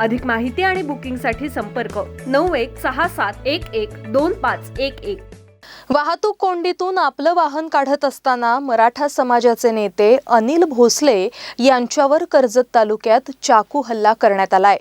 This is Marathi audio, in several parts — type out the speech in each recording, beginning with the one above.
अधिक माहिती आणि बुकिंगसाठी संपर्क नऊ एक सहा सात एक एक दोन पाच एक एक. वाहतूक कोंडीतून आपलं वाहन काढत असताना मराठा समाजाचे नेते अनिल भोसले यांच्यावर कर्जत तालुक्यात चाकू हल्ला करण्यात आलाय.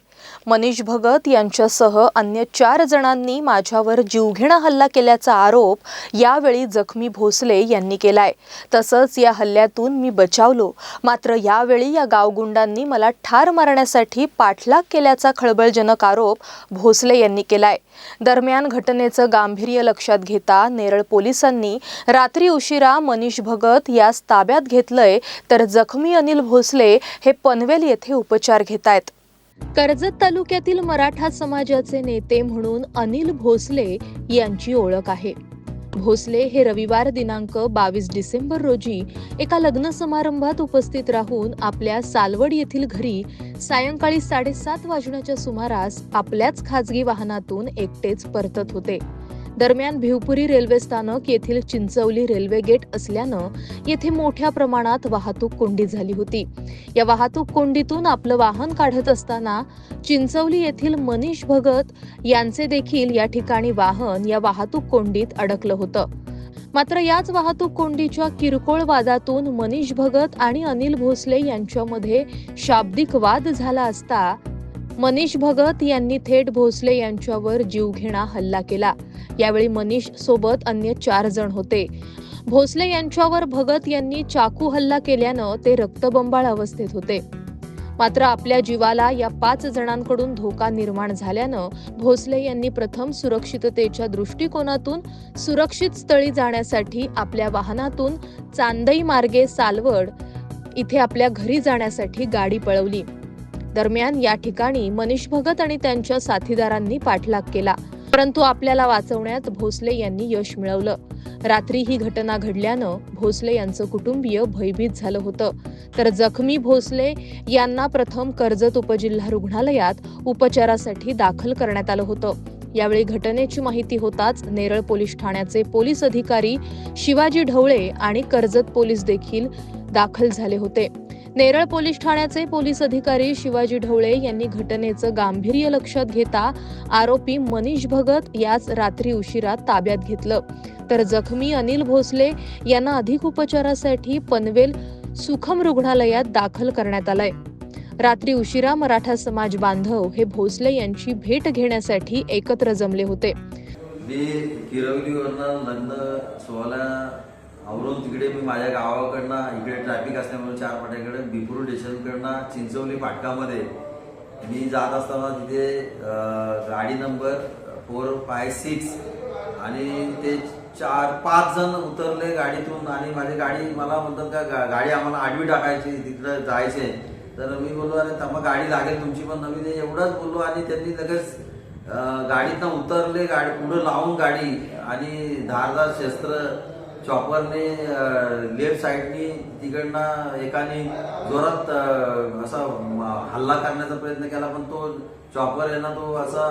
मनीष भगत यांच्यासह अन्य चार जणांनी माझ्यावर जीवघेणा हल्ला केल्याचा आरोप यावेळी जखमी भोसले यांनी केलाय. तसंच या हल्ल्यातून मी बचावलो. मात्र यावेळी या गावगुंडांनी मला ठार मारण्यासाठी पाठलाग केल्याचा खळबळजनक आरोप भोसले यांनी केलाय. दरम्यान घटनेचं गांभीर्य लक्षात घेता नेरळ पोलिसांनी रात्री उशिरा मनीष भगत यास ताब्यात घेतलंय तर जखमी अनिल भोसले हे पनवेल येथे उपचार घेत आहेत कर्जत तालुक्यातील मराठा समाजाचे नेते म्हणून अनिल भोसले यांची ओळख आहे. भोसले हे रविवार दिनांक बावीस डिसेंबर रोजी एका लग्न समारंभात उपस्थित राहून आपल्या सालवड येथील घरी सायंकाळी साडेसात वाजण्याच्या सुमारास आपल्याच खाजगी वाहनातून एकटेच परतत होते. दरम्यान भिवपुरी रेल्वे स्थानक येथील चिंचवली रेल्वे गेट असल्यानं येथे मोठ्या प्रमाणात वाहतूक कोंडी झाली होती. या वाहतूक कोंडीतून आपलं वाहन काढत असताना चिंचवली येथील मनीष भगत यांचे देखील या ठिकाणी वाहन या वाहतूक कोंडीत अडकलं होतं. मात्र याच वाहतूक कोंडीच्या किरकोळ वादातून मनीष भगत आणि अनिल भोसले यांच्यामध्ये शाब्दिक वाद झाला असता मनीष भगत यांनी थेट भोसले यांच्यावर जीवघेणा हल्ला केला. यावेळी मनीष सोबत अन्य चार जण होते. भोसले यांच्यावर भगत यांनी चाकू हल्ला केल्यानं ते रक्तबंबाळ अवस्थेत होते. मात्र आपल्या जीवाला या पाच जणांकडून धोका निर्माण झाल्यानं भोसले यांनी प्रथम सुरक्षिततेच्या दृष्टिकोनातून सुरक्षित स्थळी जाण्यासाठी आपल्या वाहनातून चांदई मार्गे सालवड इथे आपल्या घरी जाण्यासाठी गाडी पळवली. दरम्यान या ठिकाणी मनीष भगत आणि त्यांच्या साथीदारांनी पाठलाग केला. परंतु आपल्याला वाचवण्यात भोसले यांनी यश मिळवलं. रात्री ही घटना घडल्यानं भोसले यांचं कुटुंबीय भयभीत झालं होतं. तर जखमी भोसले यांना प्रथम कर्जत उपजिल्हा रुग्णालयात उपचारासाठी दाखल करण्यात आलं होतं. यावेळी घटनेची माहिती होताच नेरळ पोलीस ठाण्याचे पोलीस अधिकारी शिवाजी ढवळे आणि कर्जत पोलीस देखील दाखल झाले होते. नेरळ पोलीस ठाण्याचे पोलीस अधिकारी शिवाजी ढवळे यांनी घटनेचं गांभीर्य लक्षात घेता आरोपी मनीष भगत याच रात्री उशिरा ताब्यात घेतलं. तर जखमी अनिल भोसले यांना अधिक उपचारासाठी पनवेल सुखम रुग्णालयात दाखल करण्यात आलंय. रात्री उशिरा मराठा समाज बांधव हे भोसले यांची भेट घेण्यासाठी एकत्र जमले होते. मी किरवलीवरनं लग्न सोहळा आवरून तिकडे मी माझ्या गावाकडनं इकडे ट्रॅफिक असल्यामुळे चार पाट्याकडे बिपुर स्टेशनकडनं चिंचवली फाटकामध्ये मी जात असताना तिथे गाडी नंबर फोर फाय सिक्स आणि ते चार पाच जण उतरले गाडीतून आणि माझी गाडी मला म्हणतात का गा- गाडी आम्हाला आडवी टाकायची तिकडं जायचे. तर मी बोललो अरे थांबा गाडी लागेल तुमची पण. नवीन एवढंच बोललो आणि त्यांनी लगेच गाडीतनं उतरले गाडी पुढं लावून गाडी आणि धारदार शस्त्र चॉपरने लेफ्ट साईडनी तिकडनं एकाने जोरात असा हल्ला करण्याचा प्रयत्न केला पण तो चॉपर आहे ना तो असा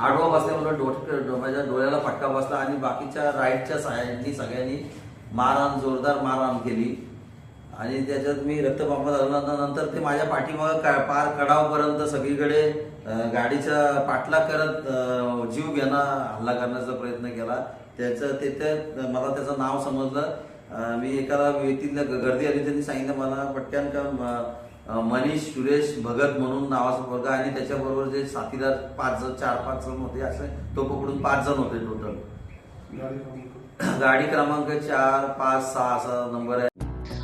आडवा बसल्यामुळे डोट माझ्या डोळ्याला फटका बसला आणि बाकीच्या राईटच्या साईडनी सगळ्यांनी मारहाण जोरदार मारहाण केली. आणि त्याच्यात मी रक्तपापा झाला नंतर ते माझ्या पाठीमागं पार कडावपर्यंत सगळीकडे गाडीचा पाठलाग करत जीव घेणं हल्ला करण्याचा प्रयत्न केला. त्याचं तिथे मला त्याचं नाव समजलं. मी एका व्यक्तीला गर्दी आली त्यांनी सांगितलं मला पटकन का मनीष सुरेश भगत म्हणून नावाचा पोरगा आणि त्याच्याबरोबर जे साथीदार पाच जण चार पाच जण होते असे तो पकडून पाच जण होते टोटल गाडी क्रमांक. चार पाच सहा असा नंबर आहे.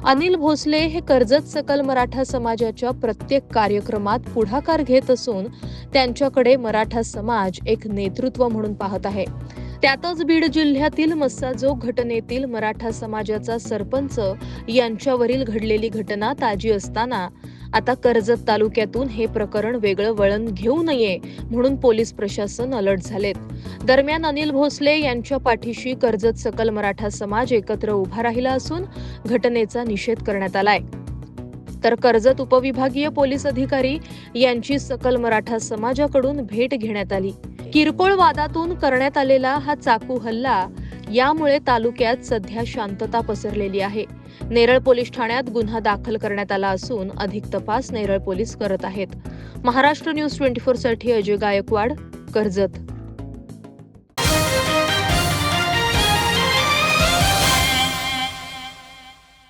अनिल भोसले हे कर्जत सकल मराठा समाजाच्या प्रत्येक कार्यक्रमात पुढाकार घेत असून त्यांच्याकडे मराठा समाज एक नेतृत्व म्हणून पाहत आहे. त्यातच बीड जिल्ह्यातील मस्साजोग घटनेतील मराठा समाजाचा सरपंच यांच्यावरील घडलेली घटना ताजी असताना आता कर्जत तालुक्यातून हे प्रकरण वेगळं वळण घेऊ नये म्हणून पोलीस प्रशासन अलर्ट झालेत. दरम्यान अनिल भोसले यांच्या पाठीशी कर्जत सकल मराठा समाज एकत्र उभा राहिला असून घटनेचा निषेध करण्यात आलाय. तर कर्जत उपविभागीय पोलीस अधिकारी यांची सकल मराठा समाजाकडून भेट घेण्यात आली. किरकोळ वादातून करण्यात आलेला हा चाकू हल्ला यामुळे तालुक्यात सध्या शांतता पसरलेली आहे. नेरळ पोलीस ठाण्यात गुन्हा दाखल करण्यात आला असून अधिक तपास नेरळ पोलीस करत आहेत. महाराष्ट्र न्यूज ट्वेंटी फोरसाठी अजय गायकवाड कर्जत.